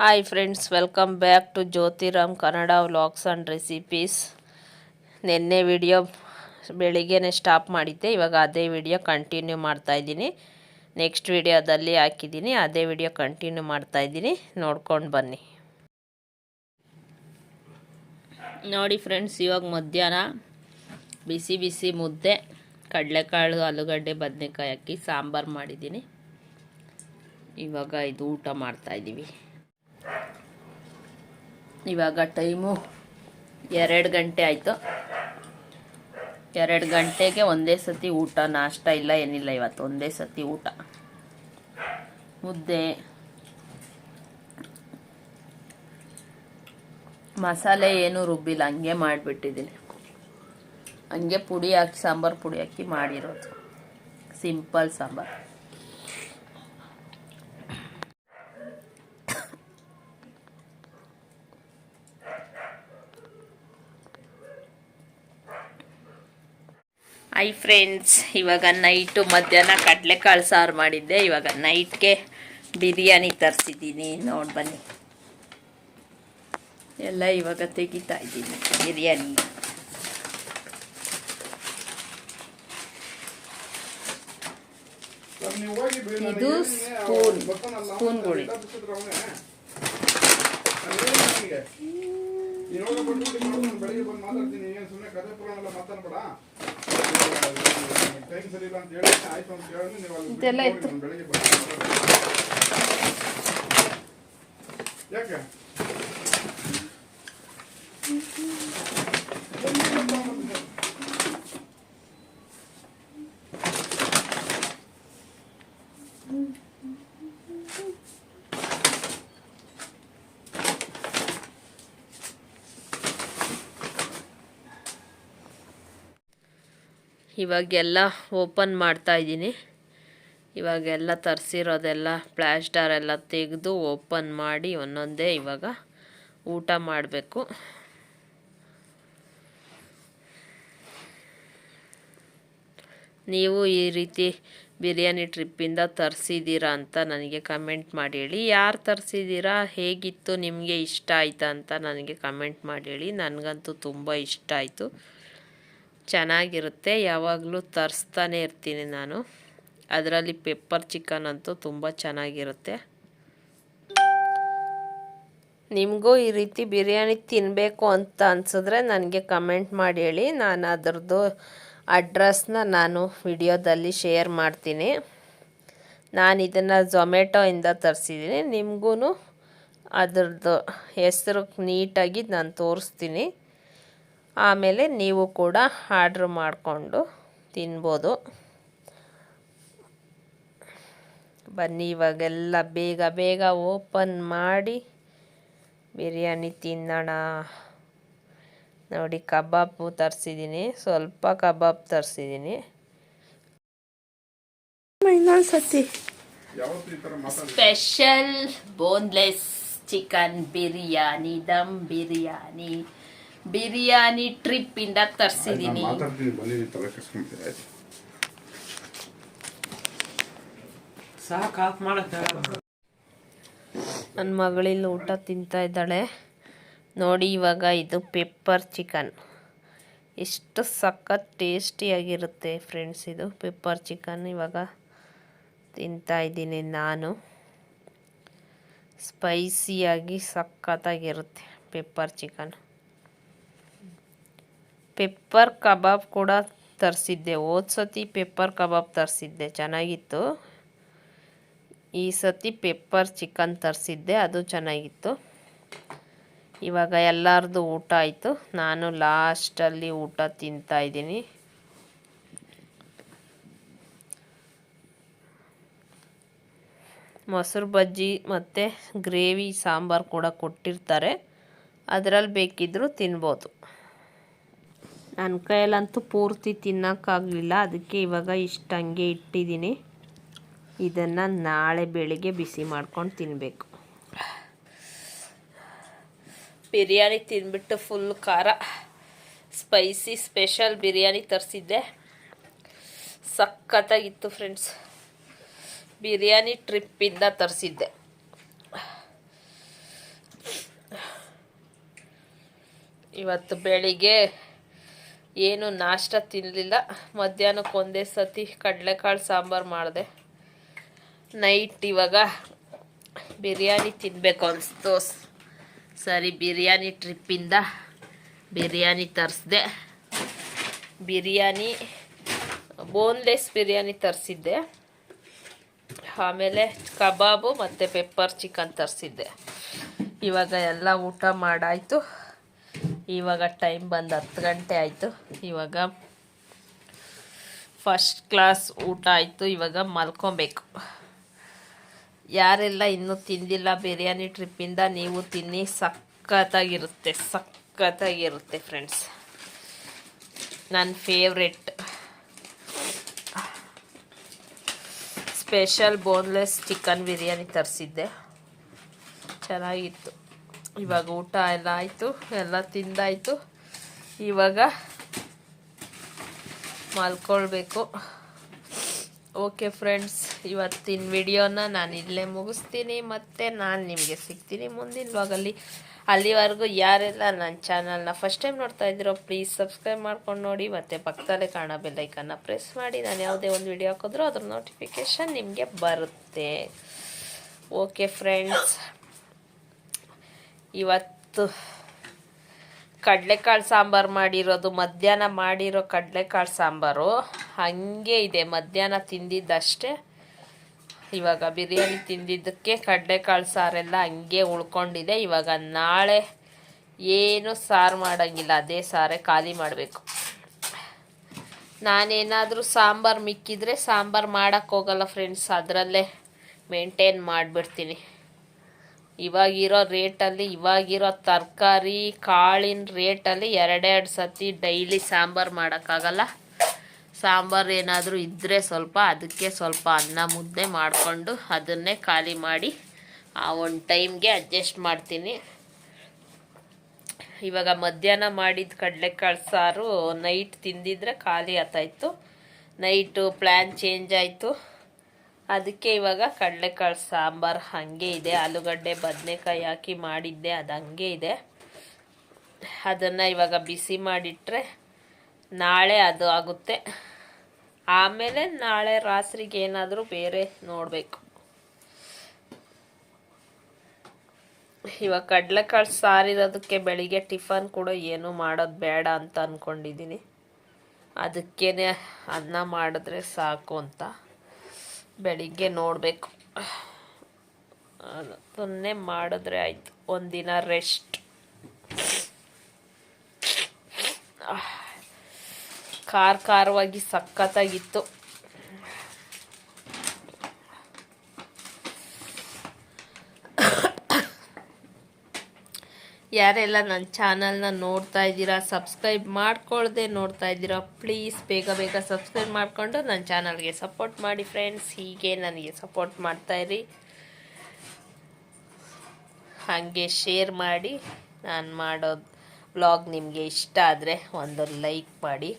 Hi friends welcome back to Jyothiram Kannada vlogs and recipes ನಿನ್ನೆ video ಬೆಳಿಗ್ಗೆನೇ stop ಮಾಡಿದ್ದೆ, ಇವಾಗ ಅದೇ ವಿಡಿಯೋ ಕಂಟಿನ್ಯೂ ಮಾಡ್ತಾಯಿದ್ದೀನಿ ನೆಕ್ಸ್ಟ್ ವಿಡಿಯೋದಲ್ಲಿ ಹಾಕಿದ್ದೀನಿ, ಅದೇ ವಿಡಿಯೋ ಕಂಟಿನ್ಯೂ ಮಾಡ್ತಾಯಿದ್ದೀನಿ ನೋಡ್ಕೊಂಡು ಬನ್ನಿ. ನೋಡಿ ಫ್ರೆಂಡ್ಸ್ ಇವಾಗ ಮಧ್ಯಾಹ್ನ. ಬಿಸಿ ಬಿಸಿ ಮುದ್ದೆ, ಕಡಲೆಕಾಳು, ಆಲೂಗಡ್ಡೆ, ಬದನೆಕಾಯಿ ಹಾಕಿ ಸಾಂಬಾರು ಮಾಡಿದ್ದೀನಿ. ಇವಾಗ ಇದು ಊಟ ಮಾಡ್ತಾಯಿದ್ದೀವಿ ಇವಾಗ ಟೈಮು ಎರಡು ಗಂಟೆ ಆಯಿತು. ಎರಡು ಗಂಟೆಗೆ ಒಂದೇ ಸತಿ ಊಟ, ನಾಷ್ಟ ಇಲ್ಲ, ಏನಿಲ್ಲ ಇವತ್ತು, ಒಂದೇ ಸತಿ ಊಟ. ಮುದ್ದೆ, ಮಸಾಲೆ ಏನು ರುಬ್ಬಿಲ್ಲ, ಹಂಗೆ ಮಾಡಿಬಿಟ್ಟಿದ್ದೀನಿ. ಹಂಗೆ ಪುಡಿ ಹಾಕಿ, ಸಾಂಬಾರು ಪುಡಿ ಹಾಕಿ ಮಾಡಿರೋದು. ಸಿಂಪಲ್ ಸಾಂಬಾರು. ಐ ಫ್ರೆಂಡ್ಸ್ ಇವಾಗ ನೈಟು ಮಧ್ಯಾಹ್ನ ಕಡಲೆಕಾಳು ಸಾರು ಮಾಡಿದ್ದೆ. ಇವಾಗ ನೈಟ್ಗೆ ಬಿರಿಯಾನಿ ತರಿಸಿದ್ದೀನಿ. ನೋಡಿ ಬನ್ನಿ. ಎಲ್ಲ ಇವಾಗ ತೆಗಿತಾ ಇದ್ದೀನಿ ಬಿರಿಯಾನಿ. ಇದು ಸ್ಪೂನ್, ಸ್ಪೂನ್ಗಳು. ಸುಮ್ಮನೆ ಕಥೆ ಪುರಾಣ ಎಲ್ಲ ಮಾತಾಡ್ಬೇಡ ಟೈಮ್ ಸರಿ ಇಲ್ಲ ಅಂತ ಹೇಳಿ ಆಯ್ತು ಅಂತ ಹೇಳಿ ನೀವು ಅಲ್ಲಿ ಇದೆಲ್ಲ ಹೋಗಿ ಇತ್ತು. ನಾನು ಬೆಳಿಗ್ಗೆ ಬಂದು ಯಾಕೆ ಇವಾಗೆಲ್ಲ ಓಪನ್ ಮಾಡ್ತಾ ಇದ್ದೀನಿ. ಇವಾಗೆಲ್ಲ ತರಿಸಿರೋದೆಲ್ಲ ಪ್ಲಾಸ್ಟರ್ ಎಲ್ಲ ತೆಗೆದು ಓಪನ್ ಮಾಡಿ ಒಂದೊಂದೇ ಇವಾಗ ಊಟ ಮಾಡಬೇಕು. ನೀವು ಈ ರೀತಿ ಬಿರಿಯಾನಿ ಟ್ರಿಪ್ಪಿಂದ ತರಿಸಿದ್ದೀರಾ ಅಂತ ನನಗೆ ಕಮೆಂಟ್ ಮಾಡಿ ಹೇಳಿ. ಯಾರು ತರಿಸಿದ್ದೀರಾ? ಹೇಗಿತ್ತು? ನಿಮಗೆ ಇಷ್ಟ ಆಯ್ತಾ ಅಂತ ನನಗೆ ಕಮೆಂಟ್ ಮಾಡಿ ಹೇಳಿ. ನನಗಂತೂ ತುಂಬ ಇಷ್ಟ ಆಯಿತು. ಚೆನ್ನಾಗಿರುತ್ತೆ, ಯಾವಾಗಲೂ ತರಿಸ್ತಾನೆ ಇರ್ತೀನಿ ನಾನು. ಅದರಲ್ಲಿ ಪೆಪ್ಪರ್ ಚಿಕನ್ ಅಂತೂ ತುಂಬ ಚೆನ್ನಾಗಿರುತ್ತೆ. ನಿಮಗೂ ಈ ರೀತಿ ಬಿರಿಯಾನಿ ತಿನ್ನಬೇಕು ಅಂತ ಅನಿಸಿದ್ರೆ ನನಗೆ ಕಮೆಂಟ್ ಮಾಡಿ ಹೇಳಿ. ನಾನು ಅದರದ್ದು ಅಡ್ರೆಸ್ನ ನಾನು ವಿಡಿಯೋದಲ್ಲಿ ಶೇರ್ ಮಾಡ್ತೀನಿ. ನಾನು ಇದನ್ನು ಝೊಮ್ಯಾಟೊಯಿಂದ ತರಿಸಿದ್ದೀನಿ. ನಿಮಗೂ ಅದರದ್ದು ಹೆಸರು ನೀಟಾಗಿ ನಾನು ತೋರಿಸ್ತೀನಿ. ಆಮೇಲೆ ನೀವು ಕೂಡ ಆರ್ಡ್ರ್ ಮಾಡಿಕೊಂಡು ತಿನ್ಬೋದು. ಬನ್ನಿ ಇವಾಗೆಲ್ಲ ಬೇಗ ಬೇಗ ಓಪನ್ ಮಾಡಿ ಬಿರಿಯಾನಿ ತಿನ್ನೋಣ. ನೋಡಿ ಕಬಾಬು ತರಿಸಿದ್ದೀನಿ. ಸ್ವಲ್ಪ ಕಬಾಬ್ ತರಿಸಿದ್ದೀನಿ. Special boneless chicken biryani dum biryani biryani trip ಇಂದ ತರಿಸಿದ್ದೀನಿ ನನ್ನ ಮಗಳಿಲ್ಲಿ ಊಟ ತಿಂತಾ ಇದ್ದಾಳೆ. ನೋಡಿ ಇವಾಗ ಇದು ಪೆಪ್ಪರ್ ಚಿಕನ್. ಎಷ್ಟು ಸಖತ್ ಟೇಸ್ಟಿಯಾಗಿರುತ್ತೆ ಫ್ರೆಂಡ್ಸ್ ಇದು ಪೆಪ್ಪರ್ ಚಿಕನ್. ಇವಾಗ ತಿಂತಾ ಇದ್ದೀನಿ ನಾನು. ಸ್ಪೈಸಿಯಾಗಿ ಸಖತ್ತಾಗಿರುತ್ತೆ ಪೆಪ್ಪರ್ ಚಿಕನ್. ಪೆಪ್ಪರ್ ಕಬಾಬ್ ಕೂಡ ತರಿಸಿದ್ದೆ. ಹೋದ ಸತಿ ಪೆಪ್ಪರ್ ಕಬಾಬ್ ತರಿಸಿದ್ದೆ. ಚೆನ್ನಾಗಿತ್ತು. ಈ ಸತಿ ಪೆಪ್ಪರ್ ಚಿಕನ್ ತರಿಸಿದ್ದೆ. ಅದು ಚೆನ್ನಾಗಿತ್ತು. ಇವಾಗ ಎಲ್ಲರದು ಊಟ ಆಯಿತು. ನಾನು ಲಾಸ್ಟಲ್ಲಿ ಊಟ ತಿಂತಾ ಇದ್ದೀನಿ. ಮೊಸರು ಬಜ್ಜಿ ಮತ್ತು ಗ್ರೇವಿ ಸಾಂಬಾರು ಕೂಡ ಕೊಟ್ಟಿರ್ತಾರೆ. ಅದರಲ್ಲಿ ಬೇಕಿದ್ದರೂ ತಿನ್ಬೋದು. ನನ್ನ ಕೈಯಲ್ಲಂತೂ ಪೂರ್ತಿ ತಿನ್ನೋಕ್ಕಾಗಲಿಲ್ಲ. ಅದಕ್ಕೆ ಇವಾಗ ಇಷ್ಟು ಹಂಗೆ ಇಟ್ಟಿದ್ದೀನಿ. ಇದನ್ನು ನಾಳೆ ಬೆಳಿಗ್ಗೆ ಬಿಸಿ ಮಾಡ್ಕೊಂಡು ತಿನ್ನಬೇಕು ಬಿರಿಯಾನಿ ತಿಂದ್ಬಿಟ್ಟು ಫುಲ್ ಖಾರ. ಸ್ಪೈಸಿ ಸ್ಪೆಷಲ್ ಬಿರಿಯಾನಿ ತರಿಸಿದ್ದೆ. ಸಖತ್ತಾಗಿತ್ತು ಫ್ರೆಂಡ್ಸ್. ಬಿರಿಯಾನಿ ಟ್ರಿಪ್ಪಿಂದ ತರಿಸಿದ್ದೆ. ಇವತ್ತು ಬೆಳಿಗ್ಗೆ ಏನು ನಾಷ್ಟ ತಿನ್ನಲಿಲ್ಲ ಮಧ್ಯಾಹ್ನಕ್ಕೆ ಒಂದೇ ಸತಿ ಕಡಲೆಕಾಳು ಸಾಂಬಾರು ಮಾಡಿದೆ. ನೈಟ್ ಇವಾಗ ಬಿರಿಯಾನಿ ತಿನ್ನಬೇಕು ಅನಿಸ್ತು. ಸರಿ, ಬಿರಿಯಾನಿ ಟ್ರಿಪ್ಪಿಂದ ಬಿರಿಯಾನಿ ತರಿಸ್ದೆ. ಬಿರಿಯಾನಿ, ಬೋನ್ಲೆಸ್ ಬಿರಿಯಾನಿ ತರಿಸಿದ್ದೆ. ಆಮೇಲೆ ಕಬಾಬು ಮತ್ತು ಪೆಪ್ಪರ್ ಚಿಕನ್ ತರಿಸಿದ್ದೆ. ಇವಾಗ ಎಲ್ಲ ಊಟ ಮಾಡಾಯಿತು. ಇವಾಗ ಟೈಮ್ ಬಂದು ಹತ್ತು ಗಂಟೆ ಆಯಿತು. ಇವಾಗ ಫಸ್ಟ್ ಕ್ಲಾಸ್ ಊಟ ಆಯಿತು. ಇವಾಗ ಮಲ್ಕೊಬೇಕು. ಯಾರೆಲ್ಲ ಇನ್ನೂ ತಿಂದಿಲ್ಲ ಬಿರಿಯಾನಿ ಟ್ರಿಪ್ಪಿಂದ ನೀವು ತಿನ್ನಿ. ಸಖತ್ತಾಗಿರುತ್ತೆ ಸಖತ್ತಾಗಿರುತ್ತೆ ಫ್ರೆಂಡ್ಸ್ ನನ್ನ favourite special boneless chicken biryani ತರಿಸಿದ್ದೆ. ಚೆನ್ನಾಗಿತ್ತು. ಇವಾಗ ಊಟ ಎಲ್ಲ ಆಯಿತು, ಎಲ್ಲ ತಿಂದಾಯಿತು. ಇವಾಗ ಮಲ್ಕೊಳ್ಬೇಕು. ಓಕೆ ಫ್ರೆಂಡ್ಸ್ ಇವತ್ತಿನ ವಿಡಿಯೋನ ನಾನು ಇಲ್ಲೇ ಮುಗಿಸ್ತೀನಿ. ಮತ್ತು ನಾನು ನಿಮಗೆ ಸಿಗ್ತೀನಿ ಮುಂದಿನ ಅಲ್ಲಿ. ಅಲ್ಲಿವರೆಗೂ ಯಾರೆಲ್ಲ ನನ್ನ ಚಾನಲ್ನ ಫಸ್ಟ್ ಟೈಮ್ ನೋಡ್ತಾ ಇದ್ದೀರೋ ಪ್ಲೀಸ್ ಸಬ್ಸ್ಕ್ರೈಬ್ ಮಾಡ್ಕೊಂಡು ನೋಡಿ. ಮತ್ತು ಪಕ್ಕದಲ್ಲೇ ಕಾಣೋ ಬೆಲ್ಲೈಕನ್ನ ಪ್ರೆಸ್ ಮಾಡಿ. ನಾನು ಯಾವುದೇ ಒಂದು ವಿಡಿಯೋ ಹಾಕಿದ್ರೂ ಅದ್ರ ನೋಟಿಫಿಕೇಷನ್ ನಿಮಗೆ ಬರುತ್ತೆ. ಓಕೆ ಫ್ರೆಂಡ್ಸ್ ಇವತ್ತು ಕಡಲೆಕಾಳು ಸಾಂಬಾರು ಮಾಡಿರೋದು, ಮಧ್ಯಾಹ್ನ ಮಾಡಿರೋ ಕಡಲೆಕಾಳು ಸಾಂಬಾರು ಹಾಗೆ ಇದೆ. ಮಧ್ಯಾಹ್ನ ತಿಂದಿದ್ದಷ್ಟೇ. ಇವಾಗ ಬಿರಿಯಾನಿ ತಿಂದಿದ್ದಕ್ಕೆ ಕಡಲೆಕಾಳು ಸಾರೆಲ್ಲ ಹಂಗೆ ಉಳ್ಕೊಂಡಿದೆ. ಇವಾಗ ನಾಳೆ ಏನು ಸಾರು ಮಾಡೋಂಗಿಲ್ಲ. ಅದೇ ಸಾರೇ ಖಾಲಿ ಮಾಡಬೇಕು. ನಾನೇನಾದರೂ ಸಾಂಬಾರು ಮಿಕ್ಕಿದ್ರೆ ಸಾಂಬಾರು ಮಾಡೋಕ್ಕೋಗಲ್ಲ ಫ್ರೆಂಡ್ಸ್ ಅದರಲ್ಲೇ ಮೇಂಟೈನ್ ಮಾಡಿಬಿಡ್ತೀನಿ. ಇವಾಗಿರೋ ರೇಟಲ್ಲಿ, ಇವಾಗಿರೋ ತರಕಾರಿ, ಕಾಳಿನ ರೇಟಲ್ಲಿ ಎರಡೆರಡು ಸತಿ ಡೈಲಿ ಸಾಂಬಾರು ಮಾಡೋಕ್ಕಾಗಲ್ಲ. ಸಾಂಬಾರು ಏನಾದರೂ ಇದ್ದರೆ ಸ್ವಲ್ಪ, ಅದಕ್ಕೆ ಸ್ವಲ್ಪ ಅನ್ನ ಮುದ್ದೆ ಮಾಡಿಕೊಂಡು ಅದನ್ನೇ ಖಾಲಿ ಮಾಡಿ ಆ ಒಂದು ಟೈಮ್ಗೆ ಅಡ್ಜಸ್ಟ್ ಮಾಡ್ತೀನಿ. ಇವಾಗ ಮಧ್ಯಾಹ್ನ ಮಾಡಿದ ಕಡಲೆಕಾಳು ಸಾರು ನೈಟ್ ತಿಂದಿದ್ರೆ ಖಾಲಿ ಆತಾಯಿತು ನೈಟು ಪ್ಲ್ಯಾನ್ ಚೇಂಜ್ ಆಯಿತು. ಅದಕ್ಕೆ ಇವಾಗ ಕಡಲೆಕಾಳು ಸಾಂಬಾರು ಹಾಗೆ ಇದೆ. ಆಲೂಗಡ್ಡೆ, ಬದನೆಕಾಯಿ ಹಾಕಿ ಮಾಡಿದ್ದೆ, ಅದು ಹಂಗೆ ಇದೆ. ಅದನ್ನು ಇವಾಗ ಬಿಸಿ ಮಾಡಿಟ್ರೆ ನಾಳೆ ಅದು ಆಗುತ್ತೆ. ಆಮೇಲೆ ನಾಳೆ ರಾತ್ರಿಗೆ ಏನಾದರೂ ಬೇರೆ ನೋಡಬೇಕು. ಇವಾಗ ಕಡಲೆಕಾಳು ಸಾರಿರೋದಕ್ಕೆ ಬೆಳಿಗ್ಗೆ ಟಿಫನ್ ಕೂಡ ಏನು ಮಾಡೋದು ಬೇಡ ಅಂತ ಅಂದ್ಕೊಂಡಿದ್ದೀನಿ ಅದಕ್ಕೇ ಅನ್ನ ಮಾಡಿದ್ರೆ ಸಾಕು ಅಂತ. ಬೆಳಿಗ್ಗೆ ನೋಡಬೇಕು. ಅದನ್ನೇ ಮಾಡಿದ್ರೆ ಆಯಿತು. ಒಂದಿನ ರೆಸ್ಟ್ ಖಾರ ಖಾರವಾಗಿ ಸಖತ್ತಾಗಿತ್ತು. ಯಾರೆಲ್ಲ ನನ್ನ ಚಾನಲ್ನ ನೋಡ್ತಾ ಇದ್ದೀರಾ ಸಬ್ಸ್ಕ್ರೈಬ್ ಮಾಡ್ಕೊಳ್ದೆ ನೋಡ್ತಾ ಇದ್ದೀರಾ ಪ್ಲೀಸ್ ಬೇಗ ಬೇಗ ಸಬ್ಸ್ಕ್ರೈಬ್ ಮಾಡಿಕೊಂಡು ನನ್ನ ಚಾನಲ್ಗೆ ಸಪೋರ್ಟ್ ಮಾಡಿ ಫ್ರೆಂಡ್ಸ್ ಹೀಗೆ ನನಗೆ ಸಪೋರ್ಟ್ ಮಾಡ್ತಾಯಿರಿ ಹಾಗೆ ಶೇರ್ ಮಾಡಿ, ನಾನು ಮಾಡೋ ವ್ಲಾಗ್ ನಿಮಗೆ ಇಷ್ಟ ಆದರೆ ಒಂದು ಲೈಕ್ ಮಾಡಿ.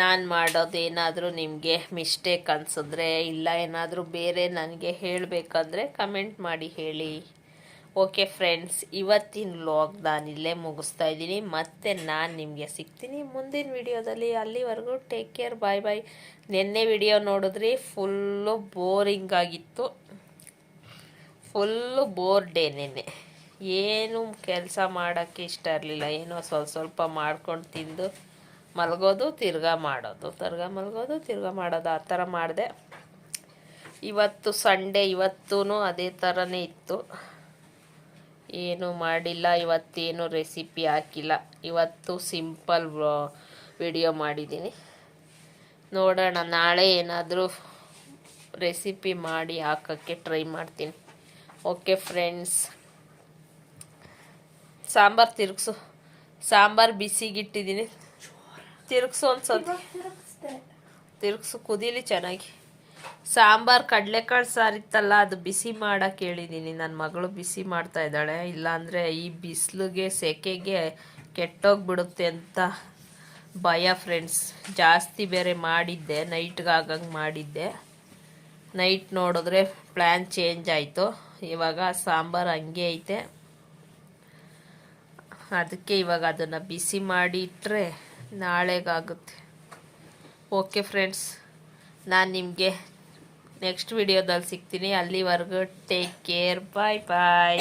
ನಾನು ಮಾಡೋದೇನಾದರೂ ನಿಮಗೆ ಮಿಸ್ಟೇಕ್ ಅನಿಸಿದ್ರೆ ಇಲ್ಲ ಏನಾದರೂ ಬೇರೆ ನನಗೆ ಹೇಳಬೇಕಂದ್ರೆ ಕಮೆಂಟ್ ಮಾಡಿ ಹೇಳಿ. ಓಕೆ ಫ್ರೆಂಡ್ಸ್ ಇವತ್ತಿನ ವ್ಲಾಗ್ ನಾನು ಇಲ್ಲೇ ಮುಗಿಸ್ತಾ ಇದ್ದೀನಿ. ಮತ್ತೆ ನಾನು ನಿಮಗೆ ಸಿಗ್ತೀನಿ ಮುಂದಿನ ವಿಡಿಯೋದಲ್ಲಿ ಅಲ್ಲಿವರೆಗೂ ಟೇಕ್ ಕೇರ್ ಬಾಯ್ ಬಾಯ್ ನಿನ್ನೆ ವಿಡಿಯೋ ನೋಡಿದ್ರಿ ಫುಲ್ಲು ಬೋರಿಂಗ್ ಆಗಿತ್ತು. ಫುಲ್ಲು ಬೋರ್ ಡೇ ನಿನ್ನೆ. ಏನು ಕೆಲಸ ಮಾಡೋಕ್ಕೆ ಇಷ್ಟ ಇರಲಿಲ್ಲ. ಏನೋ ಸ್ವಲ್ಪ ಸ್ವಲ್ಪ ಮಾಡ್ಕೊಂಡು ತಿಂದು ಮಲಗೋದು, ತಿರ್ಗಾ ಮಾಡೋದು. ತಿರ್ಗಾ ಮಲಗೋದು, ತಿರ್ಗಾ ಮಾಡೋದು. ಆ ಥರ ಮಾಡಿದೆ. ಇವತ್ತು ಸಂಡೇ ಇವತ್ತೂ ಅದೇ ಥರನೇ ಇತ್ತು. ಏನು ಮಾಡಿಲ್ಲ ಇವತ್ತೇನು ರೆಸಿಪಿ ಹಾಕಿಲ್ಲ. ಇವತ್ತು ಸಿಂಪಲ್ ವಿಡಿಯೋ ಮಾಡಿದ್ದೀನಿ. ನೋಡೋಣ ನಾಳೆ ಏನಾದರೂ ರೆಸಿಪಿ ಮಾಡಿ ಹಾಕೋಕ್ಕೆ ಟ್ರೈ ಮಾಡ್ತೀನಿ. ಓಕೆ ಫ್ರೆಂಡ್ಸ್ ಸಾಂಬಾರು ತಿರುಗಿಸು. ಸಾಂಬಾರು ಬಿಸಿಗಿಟ್ಟಿದ್ದೀನಿ. ತಿರುಗಿಸು ಅನ್ಸೋದು ತಿರುಗಿಸು ಕುದೀಲಿ ಚೆನ್ನಾಗಿ. ಸಾಂಬಾರು ಕಡಲೆಕಾಳು ಸಾರಿತ್ತಲ್ಲ ಅದು ಬಿಸಿ ಮಾಡಕ್ಕೆ ಹೇಳಿದ್ದೀನಿ ನನ್ನ ಮಗಳು ಬಿಸಿ ಮಾಡ್ತಾ ಇದ್ದಾಳೆ. ಇಲ್ಲಾಂದರೆ ಈ ಬಿಸಿಲಿಗೆ, ಸೆಕೆಗೆ ಕೆಟ್ಟೋಗ್ಬಿಡುತ್ತೆ ಅಂತ ಭಯ ಫ್ರೆಂಡ್ಸ್ ಜಾಸ್ತಿ ಬೇರೆ ಮಾಡಿದ್ದೆ ನೈಟ್ಗಾಗಂಗೆ ಮಾಡಿದ್ದೆ. ನೈಟ್ ನೋಡಿದ್ರೆ ಪ್ಲ್ಯಾನ್ ಚೇಂಜ್ ಆಯಿತು. ಇವಾಗ ಸಾಂಬಾರು ಹಂಗೆ ಐತೆ. ಅದಕ್ಕೆ ಇವಾಗ ಅದನ್ನು ಬಿಸಿ ಮಾಡಿ ಇಟ್ಟರೆ ನಾಳೆಗಾಗುತ್ತೆ ಓಕೆ ಫ್ರೆಂಡ್ಸ್ ನಾನು ನಿಮಗೆ ನೆಕ್ಸ್ಟ್ ವಿಡಿಯೋದಲ್ಲಿ ಸಿಗ್ತೀನಿ. ಅಲ್ಲಿವರೆಗೂ ಟೇಕ್ ಕೇರ್ ಬಾಯ್ ಬಾಯ್